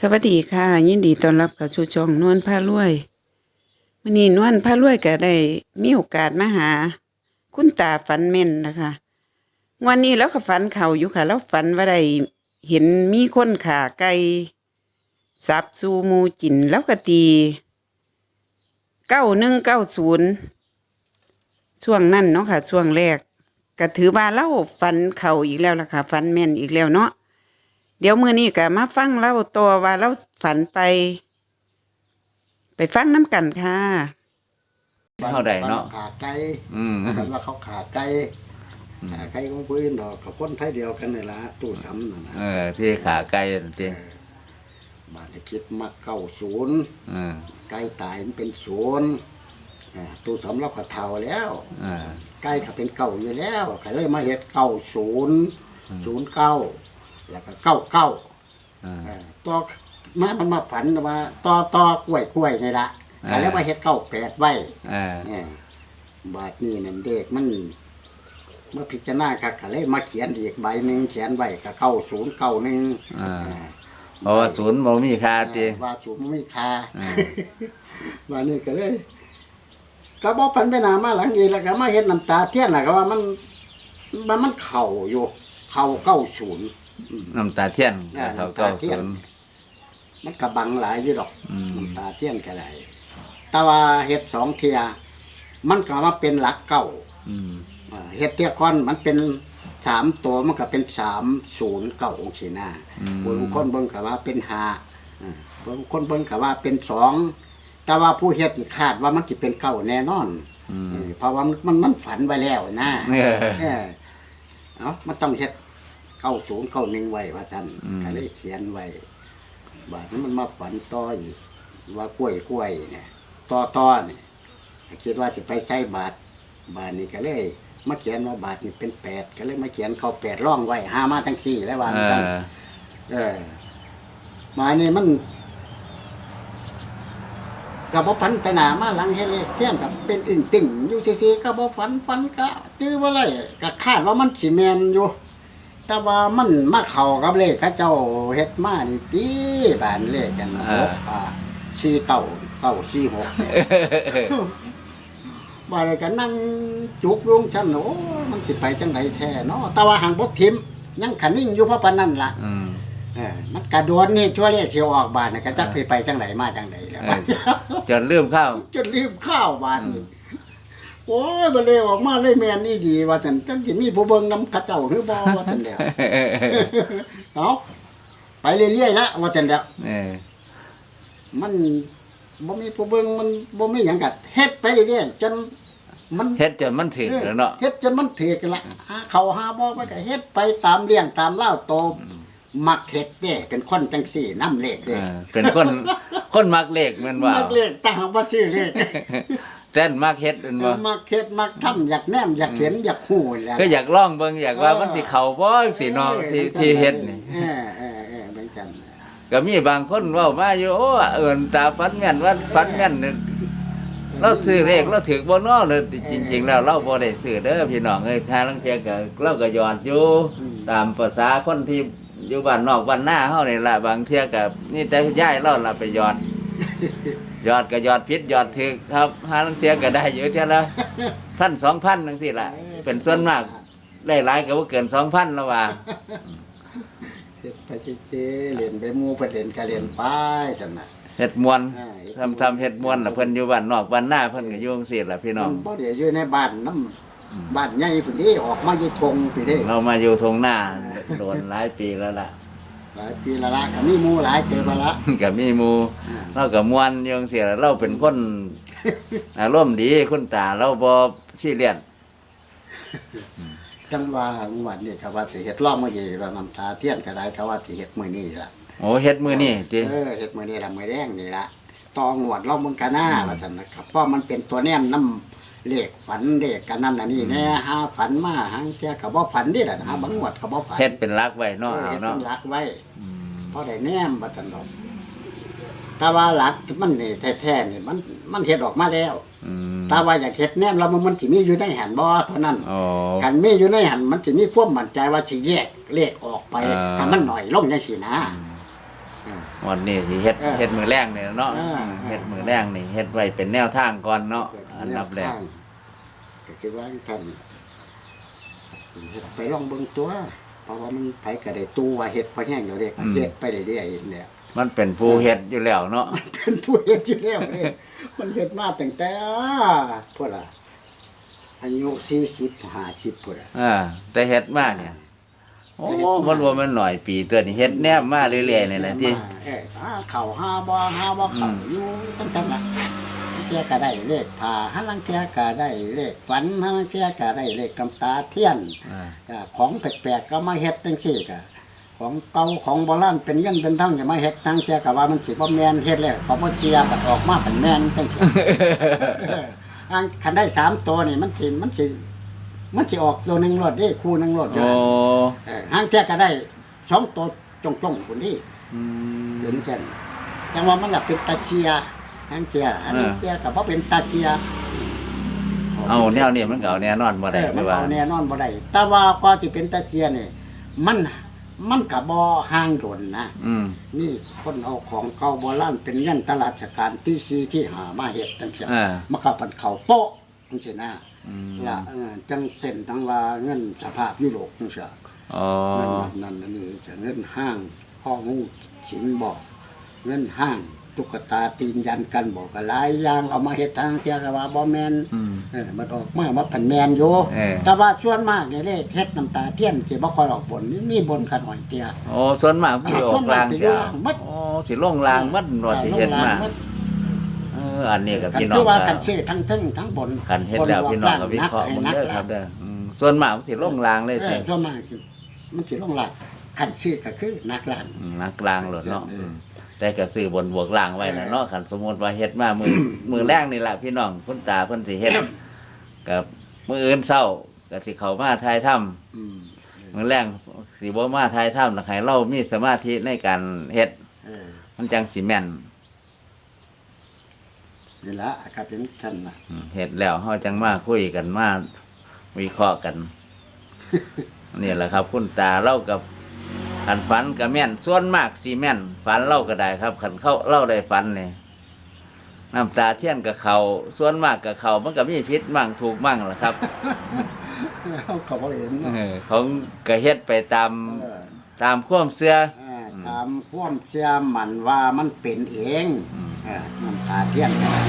สวัสดีค่ะ ยินดีต้อนรับเข้าสู่ช่องนวลพารวยวันนี้นวลพารวยก็ได้มีโอกาสมาหา คุณตาฝันเม่นนะคะวันนี้แล้วก็ฝันเขาอยู่ค่ะ แล้วฝันว่าได้เห็นมีคนขาไก่สับซูมูจินแล้วก็ตีเก้าหนึ่งเก้าศูนย์ช่วงนั้นเนาะค่ะ ช่วงแรกก็ถือว่าเล่าฝันเขาอีกแล้วล่ะค่ะฝันแม่นอีกแล้วเนาะ เดี๋ยวมื้อนี้ก็มาฟังเล่าตัวว่าเราฝันไป ไปฟังน้ำกันค่ะเท่าใดเนาะขาไก่อืมกันว่าเขาขาไก่ขาไก่ของพื้นดอกกับคนไทยเดียวกันนี่ละตู้ซ้ำนั่นนะเออที่ขาไก่นั่นติบาดนี้คิดมาเก้าศูนย์เออไก่ตายมันเป็นศูนย์อ่าตู้ซ้ำเราก็เท่าแล้วเออไก่ก็เป็นเก่าอยู่แล้วก็เลยมาเฮ็ดเก้าศูนย์ศูนย์เก้า แล้วก็เก้าเก้าเอออ่าต่อมามันมาฝันว่าต่อต่อกล้วยกล้วยนี่ละก็เลยมาเฮ็ดเก้าแปดไว้เออเนี่ยบาทนี้นั่นเด็กมันเมื่อพิจารณาคักก็เลยมาเขียนอีกใบหนึ่งเขียนไว้ก็เก้าศูนย์เก้าหนึ่งอ่าเพราะว่าศูนย์บ่มีค่าติ ว่าศูนย์ไม่คาอ่า บาทนี้ก็เลยก็บอกพันไปหนามาหลังอีกแล้วก็มาเห็นน้ำตาเทียนน่ะก็ว่ามันมันมันเข่าอยู่เข่าเก้าศูนย์ น้ำตาเทียนอ่าเขาน้ำเก้าตาเทีศูยนนย์มันกระบังหลายอยู่ดอกอืมน้ำตาเทียนก็ได้แต่ว่าเฮ็ดสองเทียมันก็มาเป็นหลักเก้าอืมอ่าเฮ็ดเทียก้อนมันเป็นสามตัวมันก็เป็นสามศูนย์เก้าองศนาบางคนเบิ่งก็ว่าเป็นห้าอ่าบางคนเบิ่งก็ว่าเป็นสองแต่ว่าผู้เฮ็ดนี่คาดว่ามันสิเป็นเก้าแน่นอนอืมเออเพราะว่ามันมันมันฝันไว้แล้วนะ เออ เออเอามันต้องเฮ็ด เก้าศูนย์เก้าหนึ่งไว้ว่าจันอืมก็เลยเขียนไว้บาดนี้มันมาฝันต่ออีกว่ากล้วยกล้วยเนี่ยต่อต่อเนี่ยคิดว่าจะไปใส่บาทบาทนี้ก็เลยมาเขียนว่าบาทนี่เป็นแปดก็เลยมาเขียนเขาแปดร่องไว้ห้ามาทั้งสี่แล้วว่าเอกันอเออมานี่มันกับบ่พันไปหนามาหลังเฮดเลขเที่ยงกับเป็นอึ่งติ่งอยู่ซื่อๆก็บ่ฝันฝันก็จื้อว่าไรก็คาดว่ามันสิแม่นอยู่ แต่ว่ามันมาเข้ากับเลขเขาเจ้าเฮ็ดมานี่ติบานเลขกันหกอ่าสี่เก้าเก้าสี่หกบ่ได้ก็นั่งจุกลงชั้นโอ้มันสิไปจังไดแท้เนาะแต่ว่าหางบ่ทิมยังขันนิ่งอยู่เพราะปานนั้นล่ะอืมเออมันกระโดดนี่ชั่วเลขเที่ยวออกบานน่ะก็จักสิไปจังไดมาจังไดแล้วเออจนลืมเข้าจนลืมข้าวบานนี่ โอ้ยบ่เลยออกมาเลยแม่นนี่ดีว่าซั่นจังสิมีผู้เบิ่งนำเขาเจ้าหรือบ่ว่าซั่นแล้วเอาไปเรื่อยๆละว่าซั่นแล้วเออมันบ่มีผู้เบิ่งมันบ่มีหยังกัดเฮ็ดไปเรื่อยๆจนมันเฮ็ดจนมันถึงแล้วเนาะเฮ็ดจนมันถือกันละหาเขาหาบ่ไปก็เฮ็ดไปตามเลี้ยงตามเล่าโตมักเฮ็ดเด้เป็นคนจังสี่น้ำเลขเอเด้อเป็นคนคนมักเลขแม่นว่ามักเลขตั้งว่าชื่อเลข แต่นมักเฮ็ดแม่นบ่มักเฮ็ดมักทำอยากแนมอยากเห็นอยากฮู้แหล้วก็อยากลองเบิ่งอยากว่ามันสิเข้าบ่สิเนาะที่ที่เฮ็ดนี่เออเออเออเหมือนกันก็มีบางคนเว้ามาอยู่โอ้เอิ้นตาฟันแม่นว่าฟันแม่นเนี่ยเราซื้อเลขเราถือบ่เนาะเลยจริง ๆ แล้วเราบ่ได้ซื้อเด้อพี่น้องเอ้ยทางลังเที่ยก็เราก็หยอดอยู่ตามภาษาคนที่อยู่บ้านนอกบ้านหน้าเฮานี่ล่ะบางเที่ยก็นี่แต่ย้ายเราล่ะไปหยอดห ยอดก็หยอดผิดหยอดถูกครับหาลังเที่ยก็ได้อยู่เที่ยละพันสองพันจังซี่ล่ะ เป็นส่วนมากหลายๆก็บ่เกิน2,000แล้วว่าเฮ็ดไปซื่อๆเล่นไปหมู่เพิ่นเล่นก็เล่นไปซั่นน่ะเฮ็ดมวนอ่าทำทำเฮ็ดมวนล่ะเพิ่นอยู่บ้านนอกบ้านหน้าเพิ่นก็อยู่จังซี่ล่ะพี่น้องบ่ได้อยู่ในบ้านน้ำบ้านใหญ่พุ่นนี่ออกมาอยู่ทงพุ่นเด้เรามาอยู่ทงหน้าโดนหลายปีแล้วล่ะ หลายปีละละก็มีหมู่หลายเจอมาละก็มีหมู่เราก็ม่วนอยู่จังซี่ล่ะเราเป็นคน อารมณ์ดีคุณตาเราบ่ซีเรียสจังว่าของวันนี้ครับว่าสิเฮ็ดล้อมมื้อนี้ว่าน้ำตาเทียนก็ได้ครับว่าสิเฮ็ดมื้อนี้ล่ะโอ้เฮ็ดมื้อนี้ติเออเฮ็ดมื้อนี้ล่ะมื้อแดงนี่ล่ะ ตองวดล้อมมึงกันหน้าว่าซั่นนะครับเพราะมันเป็นตัวแนมน้ำเลขฝันเลขกันนั่นน่ะนี่แน่หาฝันมาหางเที่ยก็บ่ฝันนี่ล่ะหาบางงวดก็บ่ฝันเฮ็ดเป็นรักไว้เอเนาะอเอาเฮ็ดเนาะเป็นหลักไว้อืมพอได้แนมว่าซั่นดอกแต่ว่าหลักมันนี่แท้ๆนี่มันมันเฮ็ดออกมาแล้ว อืมถ้าว่าอยากเฮ็ดแนมแล้วมันมันสิมีอยู่ในหันบ่เท่านั้นอ๋อ กันมีอยู่ในหันมันสิมีความมั่นใจว่าสิแยกเลขออกไปอ่าให้มันหน่อยลงจังซี่นะอ่า วันนี้สิเฮ็ดเออเฮ็ดมือแรงนี่เนาะอ่า เฮ็ดมือแรงนี่เฮ็ดไว้เป็นแนวทางก่อนเนาะอันดับแรกก็คิดว่าท่านเฮ็ดไปลองเบิ่งตัว เพราะว่ามันไผก็ได้ตู้ว่าเฮ็ดพอแห้งเดี๋ยวเด็กอืมเฮ็ดไปได้ๆเองเนี่ย มันเป็นผู้เฮ็ดอยู่แล้วเนาะเป็นผู้เฮ็ดอยู่แล้วเนี่ยมันเฮ็ดมาตั้งแต่พุ่นล่ะอายุ40 50พุ่นล่ะอ่าแต่เฮ็ดมาเนี่ย โอ้มันว่ามันหน่อยปีตัวนี้เฮ็ดแนบมาเรื่อยๆนี่แหละที่ เออหาเข้าหาบ่หาบ่เข้าอืม อยู่ตั้งแต่ละเที่ยก็ได้เลขผ่าหันลังเทียก็ได้เลขฝันหันลังเทียก็ได้เลขกำตาเทียน อ่าอ่าของแปลกๆก็มาเฮ็ดจังซี่ก็ของเก่าของโบราณเป็นเงินเป็นทองอย่ามาเฮ็ดทั้งเที่ยก็ว่ามันสิบ่แม่นเฮ็ดแล้วก็บ่เชียร์บัดออกมาเป็นแม่นจังซี่เอออันคันได้สามตัวนี่มันสิมันสิ มันสิออกตัวหนึงรถเด้คู่หนึงรถเด้โอ้อเออห้างเที่ยก็ได้สองตัวจงๆพุ่นนี่อืม เป็นเส้นจังว่ามันก็เป็นตาเชียห้างเที่ยอันนี้เออเที่ยก็บ่เป็นตาเชียเอาแนวนี้มันก็เอาแน่นอนบ่เอได้อหมัรืนอว่า เอาแน่นอนบ่ได้แต่ว่าก็สิเป็นตาเชียนี่มันมันก็บ่ห่างโดนนะ อืม นี่คนเอาของเก่าโบราณเป็นเงินตลาดราชการที่สี่ที่หามาเฮ็ดจังซี่อ่ามันก็ปันเข้าโป๊ะ จังซี่นะอืมละเออจังเส้นทั้งว่าเงินสภาพยุโรปจังซี่อ๋อเงินแบบนั้นอันนี้จะเงินห้างห้องงูสินบอกเงินห้างตุ๊กตาตีนยันกันบอกก็หลายอย่างเอามาเฮ็ดทางเที่ยก็ว่าบ่แม่น อืม เออมันออกมาว่าผันแมนอยู่เออ แต่ว่าส่วนมากเนี่ยเลขเฮ็ดน้ำตาเทียนสิบ่ค่อยออกบนนี่มีบนกันหน่อยเตีย โอ้ส่วนมากมันสิออกลางส่วนมากสิจ้ะลางมัดโอ้สิลงลางมัดรถที่เฮ็ดมา ลงเอ ออันนี้กับกันพี่น้อคืงอว่าก็กันชื่อทั้งทึ่งทั้งบนกันเฮ็ดแล้วพี่น้องก็วิเคราะห์ให้มึงนักเด้อให้ครับนักเด้ออืมส่วนมากมันสิลงลางเลยเอแต่อส่วนมากคือมันสิลงหลักขันชื่อก็คือนักลานอืมนักลางโหลดเนาะเอออืมแต่ก็ซื้อบนบวกลางไว้นะเออเนาะคันสมมุติว่าเฮ็ดมามือมือแรกนี่ล่ะพี่น้องคุณตาเพิ่นสิเฮ็ดกับมื้ออื่นเช้าก็สิเข้ามาทายถ้ำอืมมื้อแรกสิบ่มาทายถ้ำแล้วให้เรามีสมาธิในการเฮ็ดเออมันจังสิแม่น นี่ละก็เป็นชั้นน่ะอืมเฮ็ดแล้วเฮาจังมาคุยกันมาวิเคราะห์กัน นี่แหละครับ คุณตาเล่ากับขันฝันกับแม่นส่วนมากสีแม่นฝันเล่าก็ได้ครับขันเข้าเล่าได้ฝันเนี่ยน้ำตาเทียนกับเขาส่วนมากกับเขามันก็มีพิษมั่งถูกมั่งแหละครับ เขาก็บ่เห็นเนาะเออของกระเฮ็ดไปตามเออตามความเสื่อเออตามความเชื่อมันว่ามันเป็นเอง อืม เออน้ำตาเทียนก็ได้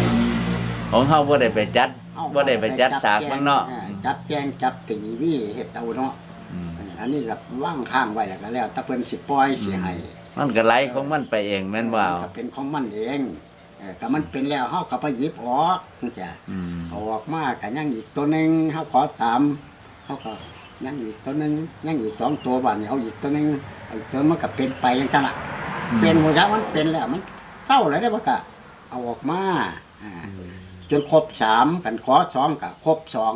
ของเฮาบ่ได้ไปจัดเอ้บ่ได้ไปจัดสากมันเนาะออจับแจงจับตีวิเฮ็ดเอาเนาะอืมอันนี้ก็ว่างข้างไว้แล้วก็แล้วถ้าเพิ่นสิปล่อยสิให้ มันก็ไหลของมันไปเองแม่นว่าก็เป็นของมันเองเออก็มันเป็นแล้วเฮาก็ไปหยิบออกจังซี่อืมเอาออกมาก็ยังอีกตัวหนึงเฮาขอสามเฮาก็ยังอีกตัวหนึงยังอีกสองตัวบัดนี้เอาอีกตัวหนึงเอาอีกตัวมันก็เป็นไปจังซั่นล่ะเป็นหัวยักษ์มันเป็นแล้วมัน เศร้าเลยได้ปะกะเอาออกมาอ่าจนครบสามกันขอสองกับครบสอง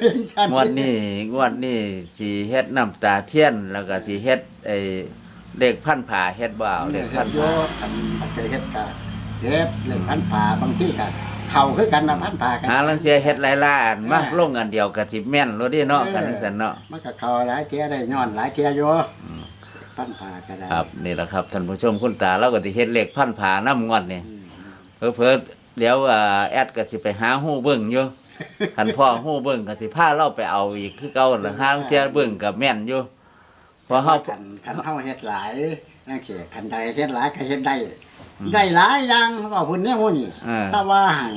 เป็นชั้งวดนี้งวดนี้สิเฮ็ดน้ำตาเทียน แล้วก็สิเฮ็ดไอ้เลขพันผ่าเฮ็ดบ่เอาเลเด็ขกพัพันนโยผ่ากันมันเคยเฮ็ดกะเฮ็ดเลยพันผ่าบางที่กะเข่าคือกันนะพันผ่ากันหาลังเทียเฮ็ดหลายๆอันมาลงอันเดียวก็สิแม่นโลดเด้เนาะกันจังซั่นเนาะมันก็เข่าหลายเทียได้ย้อนหลายเทียอยู่ พันผ่าก็ได้ครับนี่แหละครับท่านผู้ชมคุณตาเราก็สิเฮ็ดเลขพันผ่านํงวดนี่อืมเพิ่นเดี๋ยวอ่าแอดก็สิไปหาฮู้เบิ่งอยู่ คันพ่อฮู้เบิ่งก็สิพาเราไปเอาอีกคือเก่าล่ะหาลังเทียเบิ่งก็แม่นอยู่เพอเฮาคันคันเฮาเฮ็ดหลายจังซี่คันใดเฮ็ดหลายก็เฮ็ดได้ ได้หลายอย่างก็เพิ่นแนวนี้เออ แต่ว่าหั่น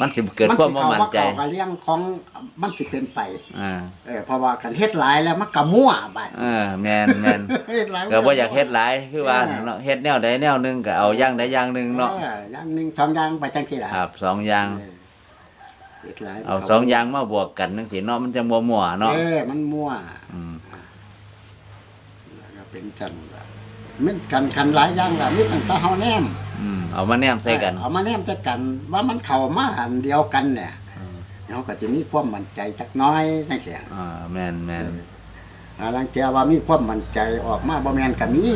มันสิเกิดความบ่มั่นใจมันสิเข้าว่าเข้ากับเรื่องของมันสิเป็นไปอ่าเออเพราะว่ากันเฮ็ดหลายแล้วมันก็มั่วบัดเออแม่นแม่นเฮ็ดหลายก็บ่อยากเฮ็ดหลายคือว่าเนาะเฮ็ดแนวใดแนวหนึงก็เอาอย่างใดอย่างหนึงเนาะอออย่างหนึงสองอย่างไปจังซี่ล่ะครับสองอย่างเออเฮ็ดหลายเอาสองอย่างมาบวกกันจังซี่เนาะมันจะบ่มั่วเนาะเออมันมั่วอืมแล้วก็เป็นจังล่ะ มันกันกันหลายอย่างล่ะมีตั้งแต่เฮาแนมอืมเอามาแนมใส่กันเอามาแนมใส่กัน ว่ามันเข้ามาอันเดียวกันเนี่ยเฮาก็จะมีความมั่นใจจักหน้อยจังซี่อ่าแม่นแม่นอาลังเทียว่ามีความมั่นใจออกมาบ่แม่นกันนี้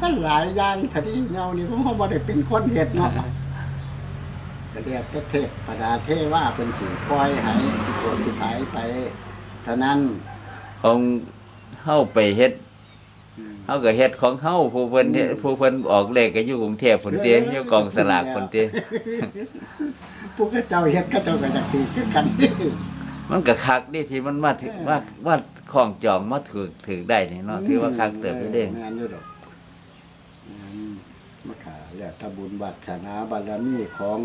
มันหลายอย่างคดีเงานี่ผมบ่ได้เป็นคนเฮ็ดเนาะก็เรียกแต่เทพประดาเทว่าเพิ่นสิปล่อยให้สิโกรธสิภายไปเท่านั้นของเฮาไปเฮ็ด เฮาก็เฮ็ดของเฮาผู้เพิ่นเฮ็ดผู้เพิ่นออกเลขก็อยู่กรุงเทพพุ่นติอยู่กองสลากพุ่นติผู้เขาเจ้าเฮ็ดเขาเจ้าก็จะตีคือกันมันก็คักนี่ที่มันมาถึงว่าว่าของจองมาถึกถึกได้นี่เนาะถือว่าคักเติบอยู่เด้แม่นอยู่ดอกอืมมาขาแล้วถ้าบุญบัตรนาบารมีของ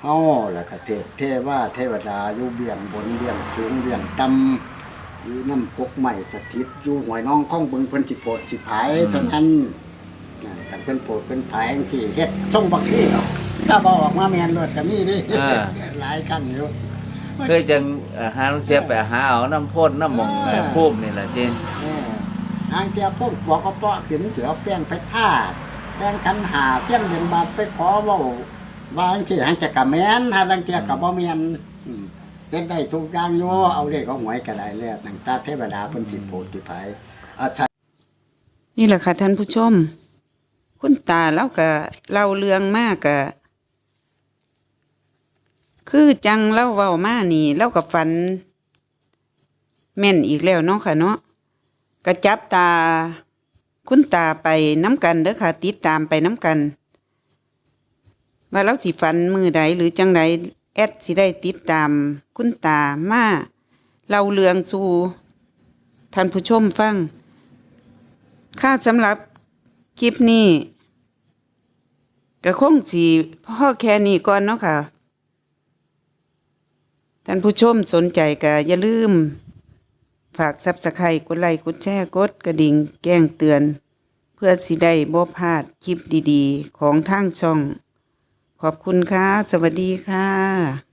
เฮาแล้วก็เทพเทวาเทวดาอยู่เบี่ยงบนเบี่ยงสูงเบี่ยงต่ำ อยู่น้ำกกใหม่สถิตอยู่หวยน้องข้องบึงเพิ่นสิโปรดสิภายเท่านั้นน่ะคันเพิ่นโปรดเพิ่นภายจังซี่เฮ็ดทรงบักขี้เอาถ้าบ่ออกมาแม่นรถก็มีดิอ่า หลายกันอยู่เคยจังเอ่อหาลูกเสียไปหาเอาน้ำพ่นน้ำหมองเอ่อภูมินี่แหละจริงเออทางเตียพวกบอกก็เปาะขึ้นเสียวแป้งไปท่าแต่งกันหาเตี้ยนเรียนบาทไปขอเว้าวางที่หางจะกะแม่นหาลังเตียกะบ่แม่นอืม เฮ็ดได้ทุกอย่างอยู่เอาเลขของหวยก็ได้แล้วตั้งตาเทวดาเพิ่นสิโปรดสิภัยอาศัยนี่แหละค่ะท่านผู้ชม คุณตาเราก็เล่าเรื่องมากกะคือจังเล่าเว้ามานี่เล่ากับฝัน แม่นอีกแล้วเนาะค่ะเนาะกระจับตา คุณตาไปน้ำกันเด้อค่ะ ติดตามไปน้ำกัน ว่าเราสิฝันมือใดหรือจังใด อดสิได้ติดตามคุณตามาเล่าเรื่องสู่ท่านผู้ชมฟัง ค่าสำหรับคลิปนี้ก็คงสีพ่อแค่นี้ก่อนเนาะค่ะ ท่านผู้ชมสนใจก็อย่าลืม ฝากซับสไครต์กดไลค์กดแชร์กดกระดิ่งแจ้งเตือน เพื่อสิได้บ่พลาดคลิปดีๆ ของทางช่อง ขอบคุณค่ะ สวัสดีค่ะ